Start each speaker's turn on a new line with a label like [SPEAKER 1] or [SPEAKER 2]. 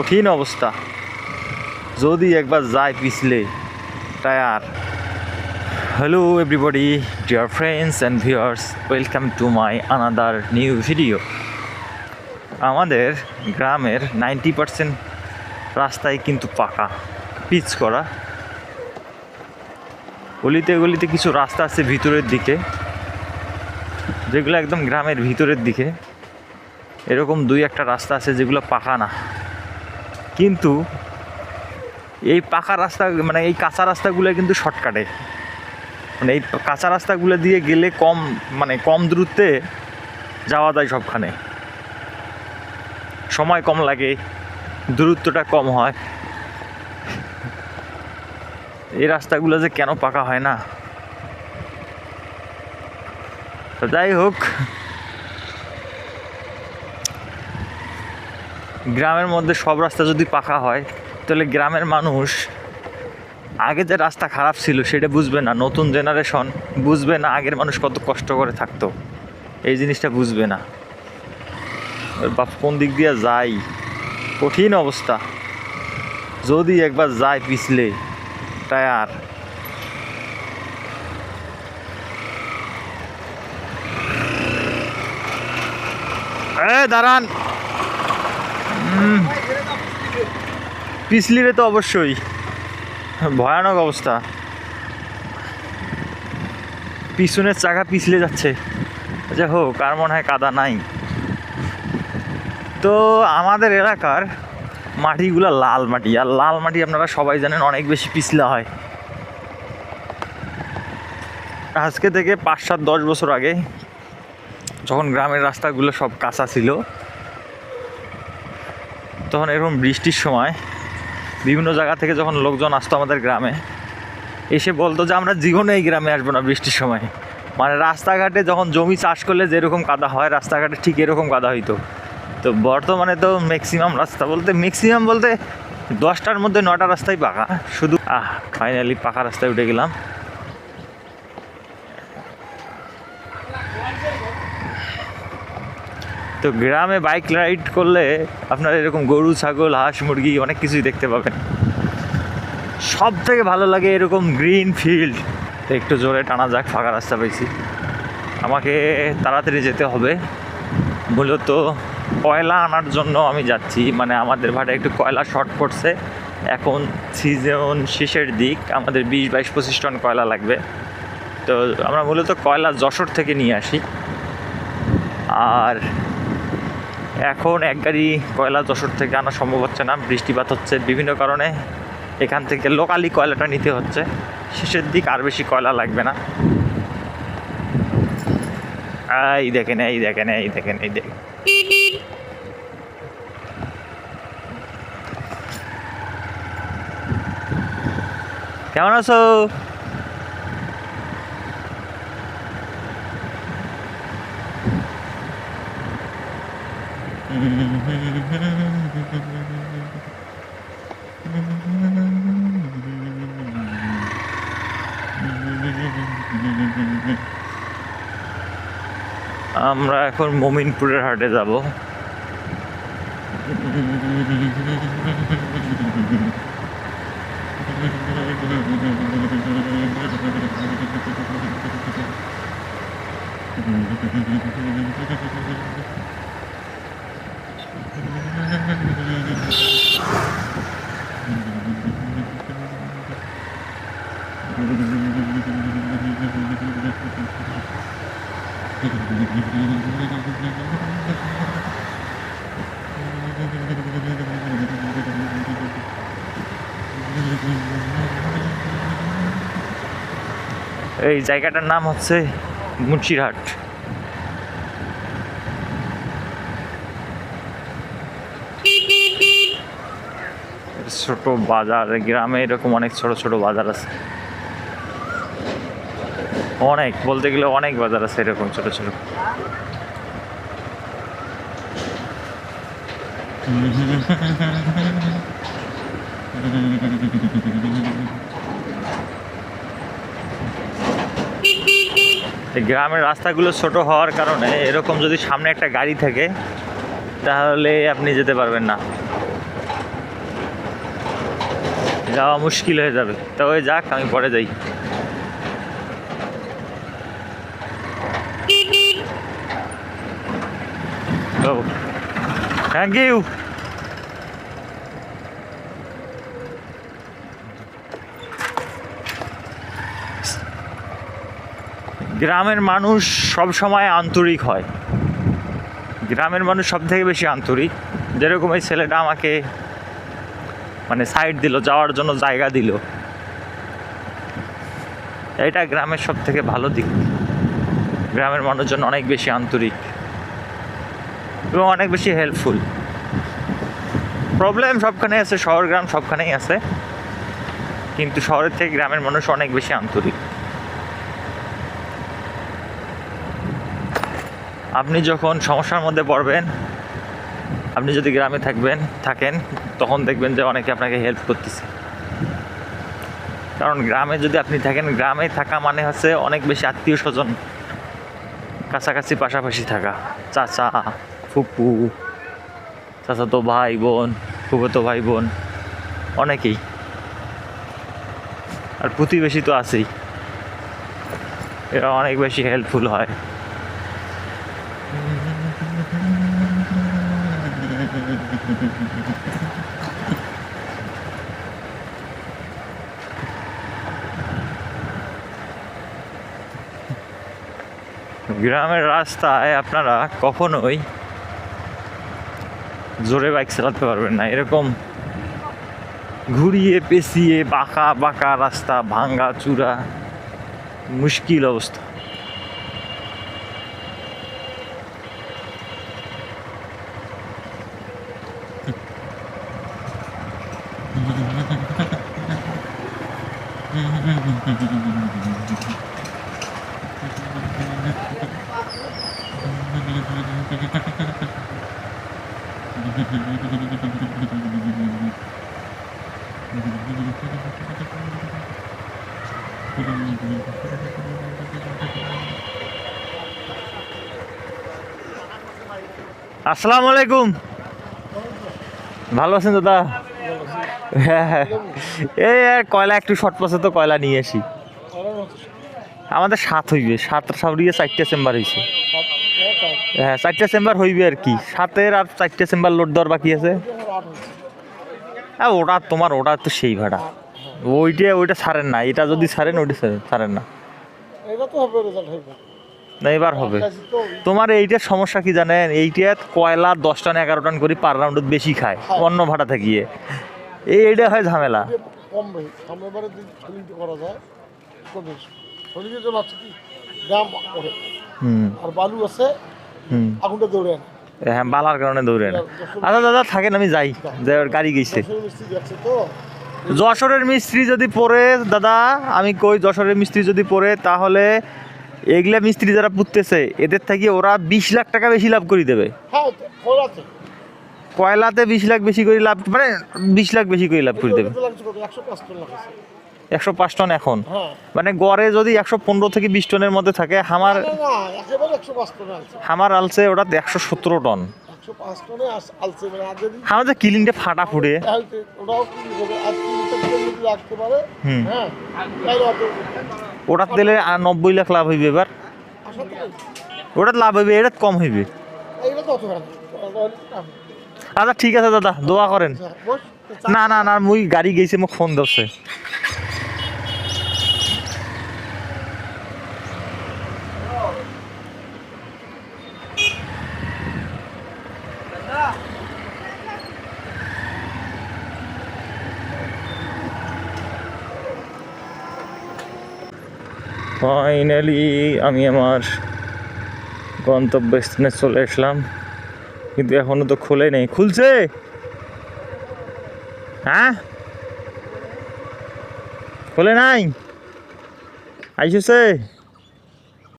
[SPEAKER 1] কঠিন অবস্থা। যদি একবার যায় পিছলে, tyre. Hello everybody dear friends and viewers welcome to my another new video আমাদের গ্রামের নাইনটি পারসেন্ট রাস্তায় কিন্তু পাকা, পিচ করা। গলিতে গলিতে কিছু রাস্তা আছে ভিতরের দিকে, যেগুলো একদম গ্রামের ভিতরের দিকে। এরকম দুই একটা রাস্তা আছে যেগুলো পাকা না। কিন্তু এই পাকা রাস্তা মানে এই কাঁচা রাস্তাগুলো কিন্তু শর্টকাটে। মানে এই কাঁচা রাস্তাগুলো দিয়ে গেলে কম মানে কম দূরত্বে যাওয়া যায় সবখানে। সময় কম লাগে, দূরত্বটা কম হয়। এই রাস্তাগুলো যে কেন পাকা হয় না? তো যাই হোক গ্রামের মধ্যে সব রাস্তা যদি পাকা হয়, তাহলে গ্রামের মানুষ আগে যে রাস্তা খারাপ ছিল সেটা বুঝবে না। নতুন জেনারেশন বুঝবে না আগের মানুষ কত কষ্ট করে থাকতো। এই জিনিসটা বুঝবে না। বাপ কোন দিক দিয়ে যাই কঠিন অবস্থা। যদি একবার যায় পিছলে, টায়ার। এ, দাঁড়ান। পিছলিরে তো অবশ্যই। ভয়ানক অবস্থা। পিছনের চাকা পিছলে যাচ্ছে। আচ্ছা হোক, আর মনে হয় কাদা নাই। তো আমাদের এলাকার মাটিগুলো লাল মাটি। আর লাল মাটি আপনারা সবাই জানেন, অনেক বেশি পিছলা হয়। আজকে থেকে পাঁচ সাত দশ বছর আগে, যখন গ্রামের রাস্তাগুলো সব কাঁচা ছিল তখন এরকম বৃষ্টির সময় বিভিন্ন জায়গা থেকে যখন লোকজন আসতো আমাদের গ্রামে, এসে বলতো যে আমরা জীবনে এই গ্রামে আসব না বৃষ্টির সময়। মানে রাস্তাঘাটে যখন জমি চাষ করলে যেরকম কাদা হয়, রাস্তাঘাটে ঠিক এরকম কাদা হইতো। তো বর্তমানে তো ম্যাক্সিমাম রাস্তা বলতে ম্যাক্সিমাম বলতে দশটার মধ্যে নটা রাস্তাই পাকা। শুধু, আহ ফাইনালি পাকা রাস্তায় উঠে গেলাম। তো গ্রামে বাইক রাইড করলে আপনারা এরকম গরু, ছাগল, হাঁস, মুরগি অনেক কিছুই দেখতে পাবেন। সব থেকে ভালো লাগে এরকম গ্রিন ফিল্ড তো একটু জোরে টানা যাক, ফাঁকা রাস্তা পেয়েছি আমাকে তাড়াতাড়ি যেতে হবে। মূলত কয়লা আনার জন্য আমি যাচ্ছি। মানে আমাদের ভাটে একটু কয়লা শর্ট পড়ছে। এখন সিজন শেষের দিক। আমাদের বিশ, বাইশ, পঁচিশ টন কয়লা লাগবে। তো আমরা মূলত কয়লা যশোর থেকে নিয়ে আসি। আর এখন এক গাড়ি কয়লা যশোর থেকে আনা সম্ভব হচ্ছে না। বৃষ্টিপাত হচ্ছে বিভিন্ন কারণে। এখান থেকে লোকালি কয়লাটা নিতে হচ্ছে। শেষের দিক আর বেশি কয়লা লাগবে না। এই দেখেন এই দেখেন এই দেখেন এই দেখেন। কেমন আছো? আমরা এখন মমিনপুরের হাটে যাব। এই জায়গাটার নাম হচ্ছে মুন্সিরহাট। ছোট বাজার গ্রামে এরকম অনেক ছোট ছোট বাজার আছে। অনেক, বলতে গেলে অনেক বাজার আছে এরকম ছোট ছোট। গ্রামের রাস্তাগুলো ছোট হওয়ার কারণে এরকম যদি সামনে একটা গাড়ি থাকে, তাহলে আপনি যেতে পারবেন না। যাওয়া মুশকিল হয়ে যাবে। তবে যাক, আমি পরে যাই। থ্যাংক ইউ গ্রামের মানুষ সব সময় আন্তরিক হয়। গ্রামের মানুষ সব থেকে বেশি আন্তরিক। যেরকম এই ছেলেটা আমাকে মানে সাইড দিল, যাওয়ার জন্য জায়গা দিল। এটা গ্রামের সব থেকে ভালো দিক। গ্রামের মানুষজন অনেক বেশি আন্তরিক। এবং অনেক বেশি হেল্পফুল প্রবলেম সবখানে আছে, শহর গ্রাম সবখানেই আছে। কিন্তু শহরের থেকে গ্রামের মানুষ অনেক বেশি আন্তরিক। আপনি যখন সমস্যার মধ্যে পড়বেন, আপনি যদি গ্রামে থাকবেন, থাকেন, তখন দেখবেন যে অনেকে আপনাকে হেল্প করতেছে। কারণ গ্রামে যদি আপনি থাকেন, গ্রামে থাকা মানে হচ্ছে অনেক বেশি আত্মীয় স্বজন কাছাকাছি পাশাপাশি থাকা, চাচা ফুপু। চাচাতো ভাই বোন ফুফুতো ভাই বোন, অনেকেই। আর প্রতিবেশী তো আছেই। এরা অনেক বেশি হেল্পফুল হয়। গ্রামের রাস্তায় আপনারা কখনোই জোরে বাইক চালাতে পারবেন না। এরকম ঘুরিয়ে, পেঁচিয়ে, বাঁকা বাঁকা রাস্তা, ভাঙ্গা, চূড়া, মুশকিল অবস্থা। আসসালামু আলাইকুম। ভালো আছেন দাদা? হ্যাঁ এই আর কয়লা, একটু শর্ট পাশে তো কয়লা নিয়ে আসি। আমাদের সাত হইবে সাত সাবরিয়ে চারটে চেম্বার হয়েছে হ্যাঁ চারটে চেম্বার হইবে আর কি। সাতের আর চারটে চেম্বার লোড দেওয়ার বাকি আছে। হ্যাঁ ওটা তোমার ওটা তো সেই ভাড়া। ওইটা ওইটা ছাড়েন না। এটা যদি ছাড়েন ওইটা ছাড়েন- না। না এবার হবে। তোমার এইটার সমস্যা কি জানেন? এইটাত কয়লা দশ টন এগারো টন করে পার রাউন্ডত বেশি খায়। অন্য ভাড়া থাকিয়ে। এই এইটা হয় ঝামেলা। হুম।
[SPEAKER 2] আর বালু আছে আগুনটা দৌড়ে আনে।
[SPEAKER 1] হ্যাঁ বালার কারণে দৌড়ে না আচ্ছা দাদা থাকেন আমি যাই। যে ওর গাড়ি গেছে। যশোরের মিস্ত্রি যদি পড়ে দাদা আমি কই যশোরের মিস্ত্রি যদি পড়ে তাহলে এগুলা মিস্ত্রি যারা পুততেছে এদের থেকে ওরা বিশ লাখ টাকা বেশি লাভ করে দেবে।
[SPEAKER 2] হ্যাঁ
[SPEAKER 1] কয়লাতে বিশ লাখ বেশি করে লাভ মানে বিশ লাখ বেশি করে লাভ করে দেবে।
[SPEAKER 2] একশো পাঁচ টন
[SPEAKER 1] এখন।
[SPEAKER 2] হ্যাঁ।
[SPEAKER 1] মানে গড়ে যদি একশো পনেরো থেকে বিশ টনের মধ্যে থাকে হামার হামার আলছে ওটা একশো সতেরো টন।
[SPEAKER 2] মানে
[SPEAKER 1] কিলিংটা ফাটা ফুটে।
[SPEAKER 2] হ্যাঁ
[SPEAKER 1] ওটার নব্বই লাখ লাভ হইবে এবার। ওটার লাভ হইবে এটা কম হইবে। আচ্ছা ঠিক আছে দাদা দোয়া করেন। না না না মুই গাড়ি গেছি মোক ফোন ধরছে। ফাইনালি আমি আমার গন্তব্যস্থানে চলে আসলাম কিন্তু এখনও তো খুলে নেই। খুলছে? হ্যাঁ? খুলে নাই? আইসুছে?